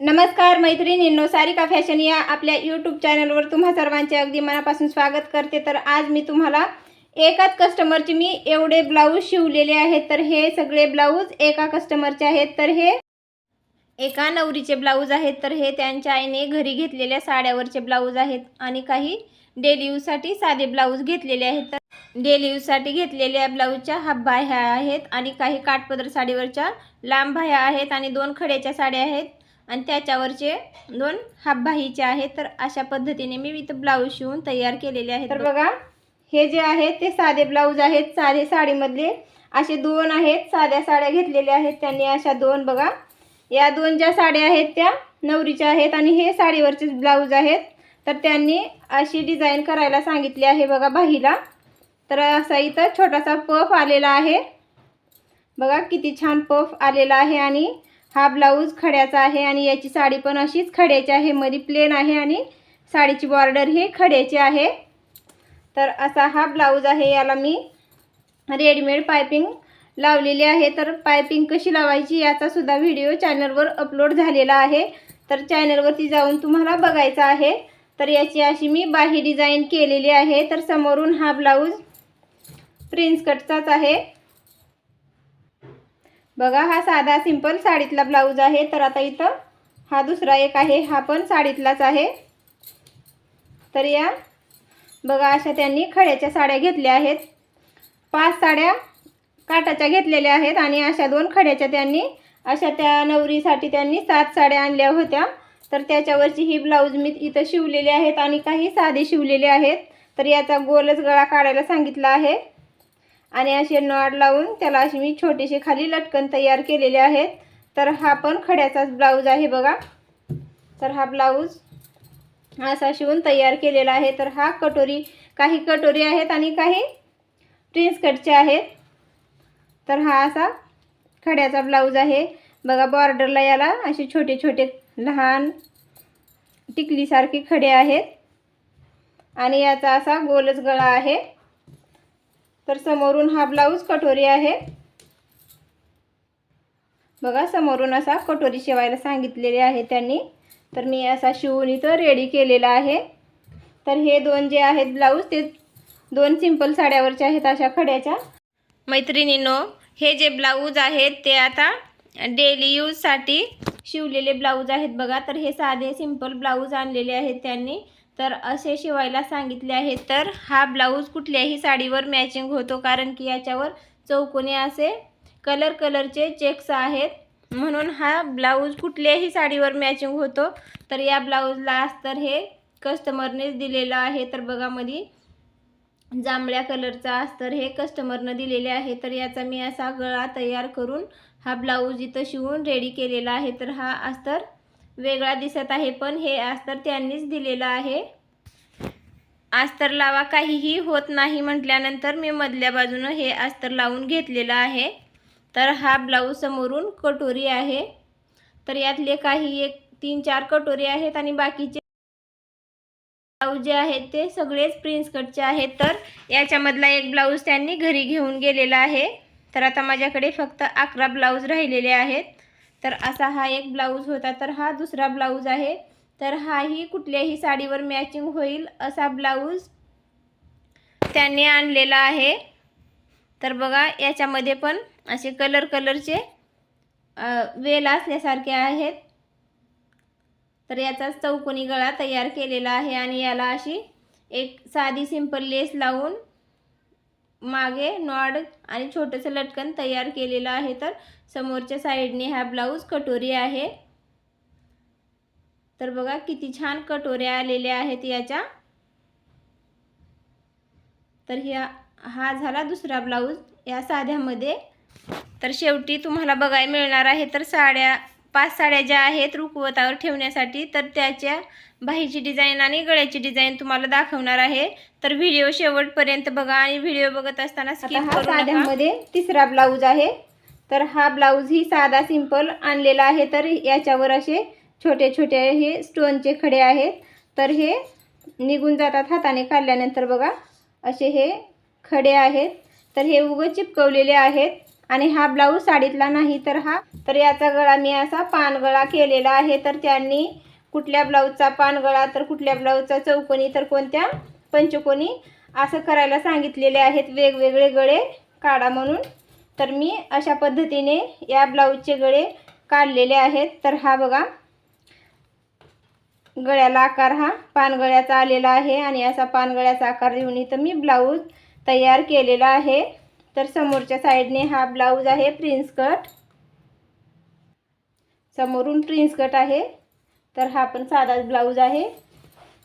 नमस्कार मैत्रिणींनो. सारिका फॅशन या आपल्या यूट्यूब चॅनलवर तुम्हा सर्वांचे अगदी मनापासून स्वागत करते. तर आज मी तुम्हाला एकाच कस्टमरचे मी एवढे ब्लाऊज शिवलेले आहेत. तर हे सगळे ब्लाऊज एका कस्टमरचे आहेत. तर हे एका नवरीचे ब्लाऊज आहेत. तर हे त्यांच्या आईने घरी घेतलेल्या साड्यावरचे ब्लाऊज आहेत. आणि काही डेली यूजसाठी साधे ब्लाऊज घेतलेले आहेत. तर डेली यूजसाठी घेतलेल्या ब्लाऊजच्या हाफ बाह्या आहेत. आणि काही काठपदर साडीवरच्या लांब बाह्या आहेत. आणि दोन खड्याच्या साड्या आहेत. आणि त्याच्यावरचे दोन हाफबाहीचे आहेत. तर अशा पद्धतीने मी इथं ब्लाऊज शिवून तयार केलेले आहेत. तर बघा हे जे आहेत ते साधे ब्लाऊज आहेत. साधे साडीमधले असे दोन आहेत. साध्या साड्या घेतलेल्या आहेत त्यांनी अशा दोन. बघा या दोन ज्या साड्या आहेत त्या नवरीच्या आहेत आणि हे साडीवरचे ब्लाऊज आहेत. तर त्यांनी अशी डिझाईन करायला सांगितली आहे बघा बाहीला तर असा इथं छोटासा पफ आलेला आहे. बघा किती छान पफ आलेला आहे आणि हा ब्लाऊज खड्याचा आहे आणि याची साडी पण अशीच खड्याची आहे. मध्ये प्लेन आहे आणि साडीची बॉर्डर ही खड्याची आहे. तर असा हा ब्लाऊज आहे. याला मी रेडीमेड पायपिंग लावलेली आहे. तर पायपिंग कशी लावायची याचासुद्धा व्हिडिओ चॅनलवर अपलोड झालेला आहे. तर चॅनलवरती जाऊन तुम्हाला बघायचा आहे. तर याची अशी मी बाही डिझाईन केलेली आहे. तर समोरून हा ब्लाऊज प्रिन्स कटचाच आहे. बघा हा साधा सिंपल साडीतला ब्लाऊज आहे. तर आता इथं हा दुसरा एक आहे. हा पण साडीतलाच आहे. तर या. बघा अशा त्यांनी खड्याच्या साड्या घेतल्या आहेत. पाच साड्या काटाच्या घेतलेल्या आहेत आणि अशा दोन खड्याच्या त्यांनी अशा त्या नवरीसाठी त्यांनी सात साड्या आणल्या होत्या. तर त्याच्यावरची ही ब्लाऊज मी इथं शिवलेले आहेत आणि काही साधे शिवलेले आहेत. तर याचा गोलच गळा काढायला सांगितला आहे. आणि असे नॉड लावून त्याला अशी मी छोटीशी खाली लटकन तयार केलेले आहेत. तर हा पण खड्याचाच ब्लाऊज आहे बघा. तर हा ब्लाऊज असा शिवून तयार केलेला आहे. तर हा कटोरी काही कटोरी आहेत आणि काही प्रिन्स कटचे आहेत. तर हा असा खड्याचा ब्लाऊज आहे. बघा बॉर्डरला याला असे छोटे छोटे लहान टिकलीसारखे खडे आहेत. आणि याचा असा गोलच गळा आहे. तर समोरून हा ब्लाऊज कटोरी आहे. बघा समोरून असा कटोरी शिवायला सांगितलेली आहे त्यांनी. तर मी असा शिवून इथं रेडी केलेला आहे. तर हे दोन जे आहेत ब्लाऊज ते दोन सिंपल साड्यावरचे आहेत अशा खड्याच्या. मैत्रिणीनो हे जे ब्लाऊज आहेत ते आता डेली यूजसाठी शिवलेले ब्लाऊज आहेत बघा. तर हे साधे सिंपल ब्लाऊज आणलेले आहेत त्यांनी. तर असे शिवायला सांगितले आहे. तर हा ब्लाऊज कुठल्याही साडीवर मॅचिंग होतो कारण की याच्यावर चौकोनी असे कलर कलरचे चेक्स आहेत. म्हणून हा ब्लाऊज कुठल्याही साडीवर मॅचिंग होतो. तर या ब्लाऊजला अस्तर हे कस्टमरनेच दिलेलं आहे. तर बघा मध्ये जांभळ्या कलरचा अस्तर हे कस्टमरनं दिलेले आहे. तर याचा मी असा गळा तयार करून हा ब्लाऊज इथं शिवून रेडी केलेला आहे. तर हा अस्तर वेगळा दिसत आहे पण हे अस्तर त्यांनीच दिलेलं आहे. अस्तर लावा काहीही होत नाही म्हटल्यानंतर मी मधल्या बाजूनं हे अस्तर लावून घेतलेलं आहे. तर हा ब्लाऊज समोरून कटोरी आहे. तर यातले काही एक तीन चार कटोरी आहेत आणि बाकीचे ब्लाऊज जे आहेत ते सगळेच प्रिन्स कटचे आहेत. तर याच्यामधला एक ब्लाऊज त्यांनी घरी घेऊन गेलेला आहे. तर आता माझ्याकडे फक्त अकरा ब्लाऊज राहिलेले आहेत. तर असा हा एक ब्लाऊज होता. तर हा दुसरा ब्लाऊज आहे. तर हाही कुठल्याही साडीवर मॅचिंग होईल असा ब्लाऊज त्यांनी आणलेला आहे. तर बघा याच्यामध्ये पण असे कलर कलरचे वेल असल्यासारखे आहेत. तर याचा चौकोनी गळा तयार केलेला आहे आणि याला अशी एक साधी सिंपल लेस लावून मागे नॉड आणि छोटंसं लटकन तयार केलेलं आहे तर समोरच्या साईडने हा ब्लाऊज कटोरी आहे. तर बघा किती छान कटोऱ्या आलेल्या आहेत याच्या. तर ह्या हा झाला दुसरा ब्लाऊज या साध्यामध्ये. तर शेवटी तुम्हाला बघायला मिळणार आहे तर साड्या पाच साड्या ज्या आहेत रुखवतावर ठेवण्यासाठी तर त्याच्या बाहीची डिझाईन आणि गळ्याची डिझाईन तुम्हाला दाखवणार आहे. तर व्हिडिओ शेवटपर्यंत बघा आणि व्हिडिओ बघत असताना साध्यामध्ये तिसरा ब्लाऊज आहे. तर हा ब्लाऊज ही साधा सिंपल आणलेला आहे. तर याच्यावर असे छोटे छोटे हे स्टोनचे खडे आहेत. तर हे निघून जातात हाताने काढल्यानंतर बघा असे हे खडे आहेत. तर हे उगं चिपकवलेले आहेत. आणि हा ब्लाऊज साडीतला नाही तर हा. तर याचा गळा मी असा पानगळा केलेला आहे. तर त्यांनी कुठल्या ब्लाऊजचा पानगळा तर कुठल्या ब्लाऊजचा चौकोनी तर कोणत्या पंचकोनी असं करायला सांगितलेले आहेत. वेगवेगळे गळे काढा म्हणून. तर मी अशा पद्धतीने या ब्लाऊजचे गळे काढलेले आहेत. तर हा बघा गळ्याला आकार हा पानगळ्याचा आलेला आहे. आणि असा पानगळ्याचा आकार देऊन इथं मी ब्लाऊज तयार केलेला आहे. तर समोरच्या साईडने हा ब्लाऊज आहे प्रिन्स कट. समोरून प्रिन्स कट आहे. तर हा पण साधाच ब्लाऊज आहे.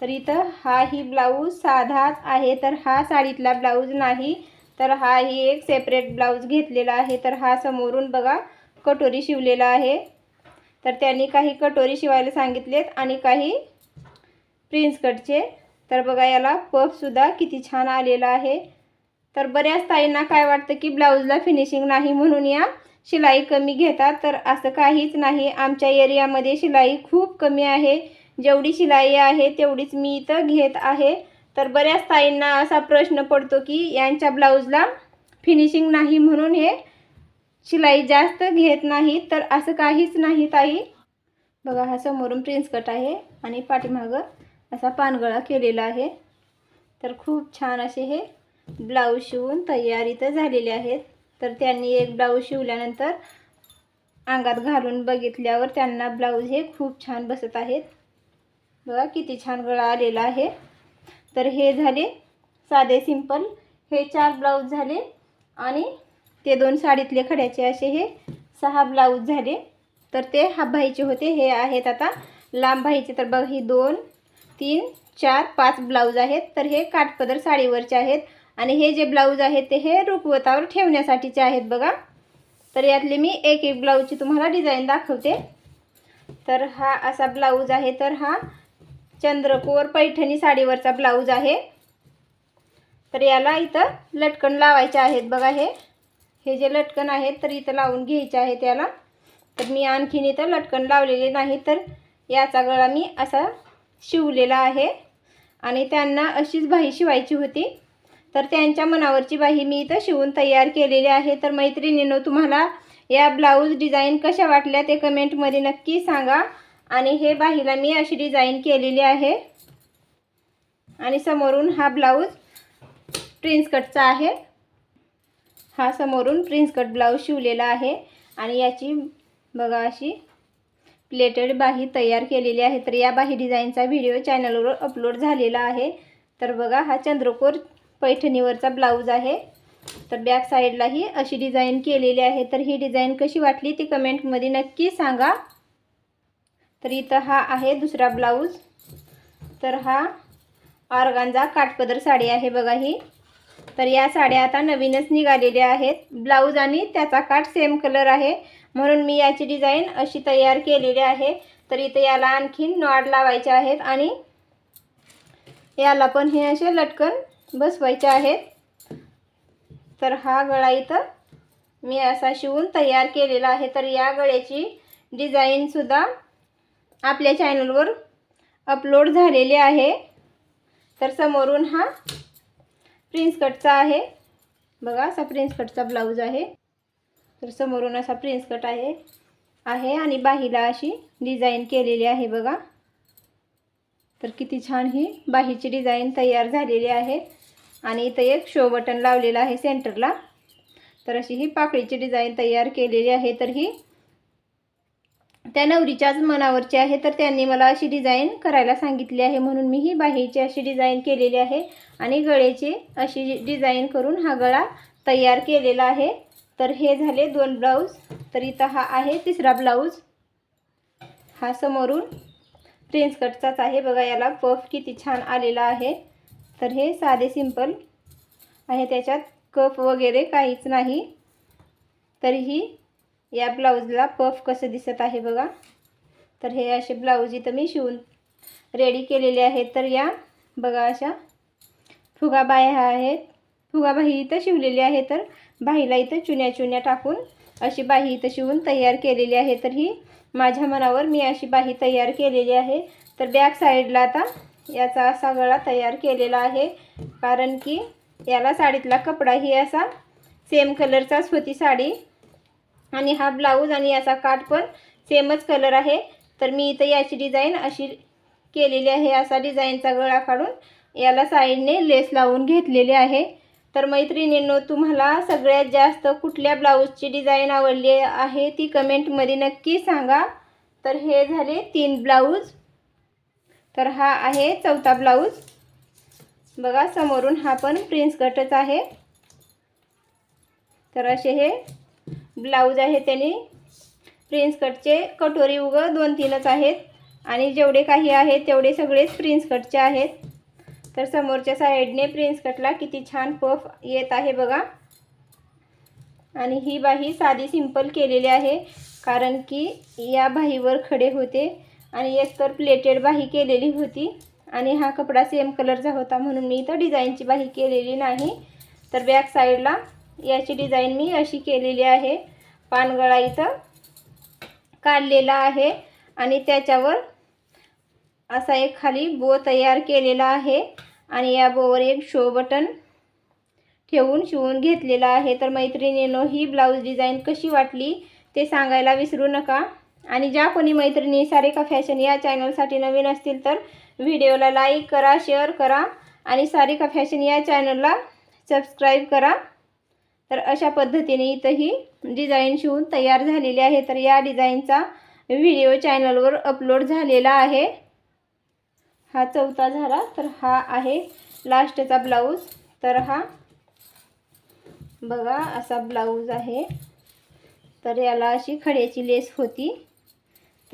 तर इथं हा ही ब्लाऊज साधाच आहे. तर हा साडीतला ब्लाऊज नाही. तर हा ही एक सेपरेट ब्लाऊज घेतलेला आहे. तर हा समोरून बघा कटोरी शिवलेला आहे. तर त्यांनी काही कटोरी शिवायला सांगितलेत आणि काही प्रिन्स कटचे. तर बघा याला पफसुद्धा किती छान आलेला आहे. तर बऱ्याच ताईंना काय वाटतं की ब्लाऊजला फिनिशिंग नाही म्हणून या शिलाई कमी घेतात. तर असं काहीच नाही. आमच्या एरियामध्ये शिलाई खूप कमी आहे. जेवढी शिलाई आहे तेवढीच मी इथं घेत आहे. तर बऱ्याच ताईंना असा प्रश्न पडतो की यांच्या ब्लाऊजला फिनिशिंग नाही म्हणून हे शिलाई जास्त घेत नाही तर असं काहीच नाही ताई. बघा हा समोरून प्रिन्स कट आहे आणि पाठीमागं असा पानगळा केलेला आहे. तर खूप छान असे हे ब्लाऊज शिवून तयारी तर झालेले आहेत. तर त्यांनी एक ब्लाऊज शिवल्यानंतर अंगात घालून बघितल्यावर त्यांना ब्लाऊज हे खूप छान बसत आहेत. बघा किती छान गळा आलेला आहे. तर हे झाले साधे सिंपल. हे चार ब्लाऊज झाले आणि ते दोन साडीतले खड्याचे असे हे सहा ब्लाऊज झाले. तर ते हाफ भाईचे होते. हे आहेत आता लांबाईचे तर बघ ही दोन तीन चार पाच ब्लाऊज आहेत. तर हे काठपदर साडीवरचे आहेत. आणि हे जे ब्लाऊज आहेत ते हे रुखवतावर ठेवण्यासाठीचे आहेत बघा. तर यातले मी एक एक ब्लाऊजची तुम्हाला डिझाईन दाखवते. तर हा असा ब्लाऊज आहे तर हा चंद्रकोर पैठणी साडीवरचा ब्लाऊज आहे. तर याला इथं लटकन लावायचे आहेत बघा हे. हे जे लटकन आहेत तर इथं लावून घ्यायचे आहेत याला. तर मी आणखीन इथं लटकन लावलेले नाही तर याचा गळा मी असा शिवलेला आहे. आणि त्यांना अशीच भाई शिवायची होती. तर त्यांच्या मनावरची बाही मी इथं शिवून तयार केलेली आहे. तर मैत्रिणीनं तुम्हाला या ब्लाऊज डिझाईन कशा वाटल्या ते कमेंटमध्ये नक्की सांगा. आणि हे बाहीला मी अशी डिझाईन केलेली आहे. आणि समोरून हा ब्लाऊज प्रिन्स कटचा आहे. हा समोरून प्रिन्स कट ब्लाऊज शिवलेला आहे. आणि याची बघा अशी प्लेटेड बाही तयार केलेली आहे. तर या बाही डिझाईनचा व्हिडिओ चॅनलवर अपलोड झालेला आहे. तर बघा हा चंद्रकोर पैठणीवरचा ब्लाऊज आहे. तर बॅक साईडलाही अशी डिझाईन केलेली आहे. तर ही डिझाईन कशी वाटली ती कमेंटमध्ये नक्की सांगा. तर इथं हा आहे दुसरा ब्लाऊज. तर हा ऑर्गांजा काठपदर साडी आहे बघा ही. तर या साड्या आता नवीनच निघालेल्या आहेत. ब्लाऊज आणि त्याचा काठ सेम कलर आहे. म्हणून मी याची डिझाईन अशी तयार केलेली आहे. तर इथं याला आणखीन नॉड लावायचे आहेत आणि याला पण हे असे लटकन बसवायचे आहेत. तर हा गळा इथं मी असा शिवून तयार केलेला आहे. तर या गळ्याची डिझाईनसुद्धा आपल्या चॅनलवर अपलोड झालेली आहे. तर समोरून हा प्रिन्स कटचा आहे. बघा असा प्रिन्स कटचा ब्लाऊज आहे. तर समोरून असा प्रिन्स कट आहे आहे आणि बाहीला अशी डिझाईन केलेली आहे बघा. तर किती छान ही बाहीची डिझाईन तयार झालेली आहे. आणि इथं एक शो बटन लावलेलं आहे सेंटरला तर अशी ही पाकळीची डिझाईन तयार केलेली आहे. तर ही त्या नवरीच्याच मनावरची आहे. तर त्यांनी मला अशी डिझाईन करायला सांगितली आहे. म्हणून मी ही बाहीची अशी डिझाईन केलेली आहे. आणि गळ्याची अशी डिझाईन करून हा गळा तयार केलेला आहे. तर हे झाले दोन ब्लाऊज तर इथं हा आहे तिसरा ब्लाऊज हा समोरून प्रिन्स कटचाच आहे. बघा याला पफ किती छान आलेला आहे. तर हे साधे सिंपल आहे. त्याच्यात कफ वगैरे काहीच नाही. तरीही या ब्लाऊजला पफ कसं दिसत आहे बघा. तर हे असे ब्लाऊज इथं मी शिवून रेडी केलेले आहेत. तर या बघा अशा फुगाबाह्या आहेत. फुगाबाही इथं शिवलेली आहे. तर बाहीला इथं चुन्या चुन्या टाकून अशी बाही इथं शिवून तयार केलेली आहे. तर ही माझ्या मनावर मी अशी बाही तयार केलेली आहे. तर बॅक साईडला आता याचा असा गळा तयार केलेला आहे. कारण की याला साडीतला कपडाही असा सेम कलरचाच होती साडी आणि हा ब्लाऊज आणि याचा काठ पण सेमच कलर आहे. तर मी इथं याची डिझाईन अशी केलेली आहे. असा डिझाईनचा गळा काढून याला साईडने लेस लावून घेतलेले आहे. तर मैत्रिणींनो तुम्हाला सगळ्यात जास्त कुठल्या ब्लाऊजची डिझाईन आवडली आहे ती कमेंटमध्ये नक्की सांगा. तर हे झाले तीन ब्लाऊज तर हा आहे चौथा ब्लाऊज. बघा समोरून हा पण प्रिन्स कटच आहे. तर असे हे ब्लाऊज आहे त्यांनी. प्रिन्स कटचे कटोरी उग दोन तीनच आहेत. आणि जेवढे काही आहेत तेवढे सगळेच प्रिन्स कटचे आहेत. तर समोरच्या साईडने प्रिन्स कटला किती छान पफ येत आहे बघा. आणि ही बाही साधी सिंपल केलेली आहे कारण की या बाहीवर खडे होते. आणि एकतर प्लेटेड बाही केलेली होती आणि हा कपडा सेम कलरचा होता म्हणून मी इथं डिझाईनची बाही केलेली नाही. तर बॅक साईडला याची डिझाईन मी अशी केलेली आहे. पानगळा इथं काढलेला आहे आणि त्याच्यावर असा एक खाली बो तयार केलेला आहे आणि या बोवर एक शो बटन ठेवून शिवून घेतलेला आहे. तर मैत्रिणीनो ही ब्लाऊज डिझाईन कशी वाटली ते सांगायला विसरू नका. आणि ज्या कोणी मैत्रिणी सारिका फॅशन या चॅनलसाठी नवीन असतील तर व्हिडिओला लाईक करा शेअर करा आणि सारिका फॅशन या चॅनलला सबस्क्राईब करा. तर अशा पद्धतीने इथं ही डिझाईन शिवून तयार झालेली आहे. तर या डिझाईनचा व्हिडिओ चॅनलवर अपलोड झालेला आहे. हा चौथा झाला तर हा आहे लास्टचा ब्लाऊज. तर हा बघा असा ब्लाऊज आहे. तर याला अशी खड्याची लेस होती.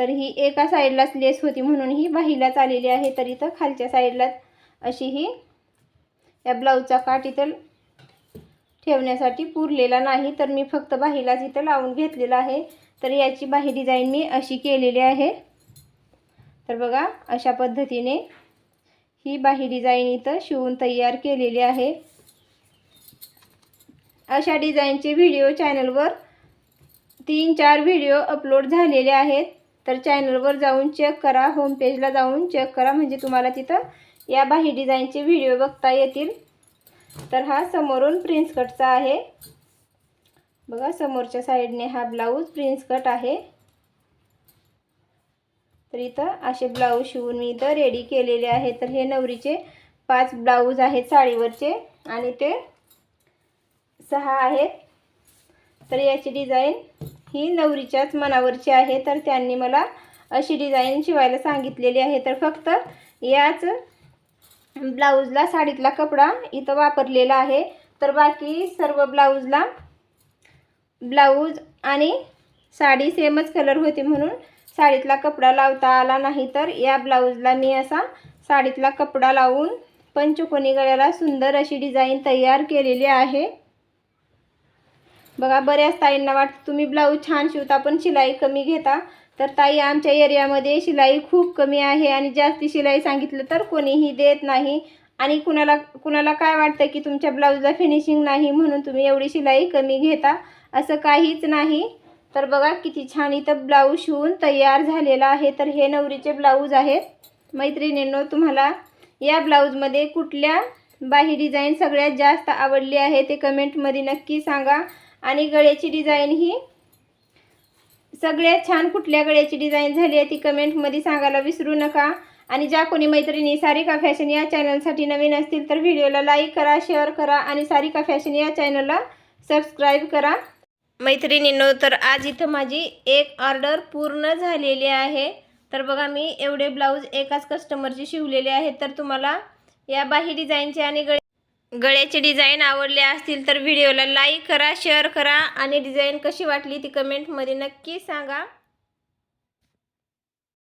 तर ही एका साईडलाच लेस होती म्हणून ही बाहीलाच आलेली आहे तर इथं खालच्या साईडलाच अशी ही या ब्लाऊजचा काठ इथं ठेवण्यासाठी पुरलेला नाही. तर मी फक्त बाहीलाच इथं लावून घेतलेला आहे. तर याची बाही डिझाईन मी अशी केलेली आहे. तर बघा अशा पद्धतीने ही बाही डिझाईन इथं शिवून तयार केलेली आहे. अशा डिझाईनचे व्हिडिओ चॅनलवर तीन चार व्हिडिओ अपलोड झालेले आहेत. तर चॅनलवर जाऊन चेक करा होमपेजला जाऊन चेक करा. म्हणजे तुम्हाला तिथं या बाही डिझाईनचे व्हिडिओ बघता येतील. तर हा समोरून प्रिन्स कटचा आहे. बघा समोरच्या साईडने हा ब्लाऊज प्रिन्स कट आहे. तर इथं असे ब्लाऊज शिवून मी इथं रेडी केलेले आहे. तर हे नवरीचे पाच ब्लाऊज आहेत साडीवरचे आणि ते सहा आहेत. तर याची डिझाईन ही नवरीच्याच मनावरची आहे. तर त्यांनी मला अशी डिझाईन शिवायला सांगितलेली आहे. तर फक्त याच ब्लाऊजला साडीतला कपडा इथं वापरलेला आहे. तर बाकी सर्व ब्लाऊजला ब्लाऊज आणि साडी सेमच कलर होती म्हणून साडीतला कपडा लावता आला नाही. तर या ब्लाऊजला मी असा साडीतला कपडा लावून पंचकोनी गळ्याला सुंदर अशी डिझाईन तयार केलेली आहे. बघा बऱ्याच ताईंना वाटतं तुम्ही ब्लाऊज छान शिवता पण शिलाई कमी घेता. तर ताई आमच्या एरियामध्ये शिलाई खूप कमी आहे आणि जास्ती शिलाई सांगितलं तर कोणीही देत नाही. आणि कुणाला कुणाला काय वाटतं की तुमच्या ब्लाऊजला फिनिशिंग नाही म्हणून तुम्ही एवढी शिलाई कमी घेता असं काहीच नाही. तर बघा किती छान इथं ब्लाऊज शिवून तयार झालेला आहे. तर हे नवरीचे ब्लाऊज आहेत. मैत्रिणींनो तुम्हाला या ब्लाऊजमध्ये कुठल्या बाही डिझाईन सगळ्यात जास्त आवडली आहे ते कमेंटमध्ये नक्की सांगा. आणि गळ्याची डिझाईन ही सगळ्यात छान कुठल्या गळ्याची डिझाईन झाली आहे ती कमेंटमध्ये सांगायला विसरू नका. आणि ज्या कोणी मैत्रिणी सारिका फॅशन या चॅनलसाठी नवीन असतील तर व्हिडिओला लाईक करा शेअर करा आणि सारिका फॅशन या चॅनलला सबस्क्राईब करा. मैत्रिणींनो तर आज इथं माझी एक ऑर्डर पूर्ण झालेली आहे. तर बघा मी एवढे ब्लाऊज एकाच कस्टमरचे शिवलेले आहेत. तर तुम्हाला या बाही डिझाईनचे आणि गळे गळ्याचे डिझाईन आवडले असतील तर व्हिडिओला लाईक करा शेअर करा आणि डिझाईन कशी वाटली ती कमेंटमध्ये नक्की सांगा.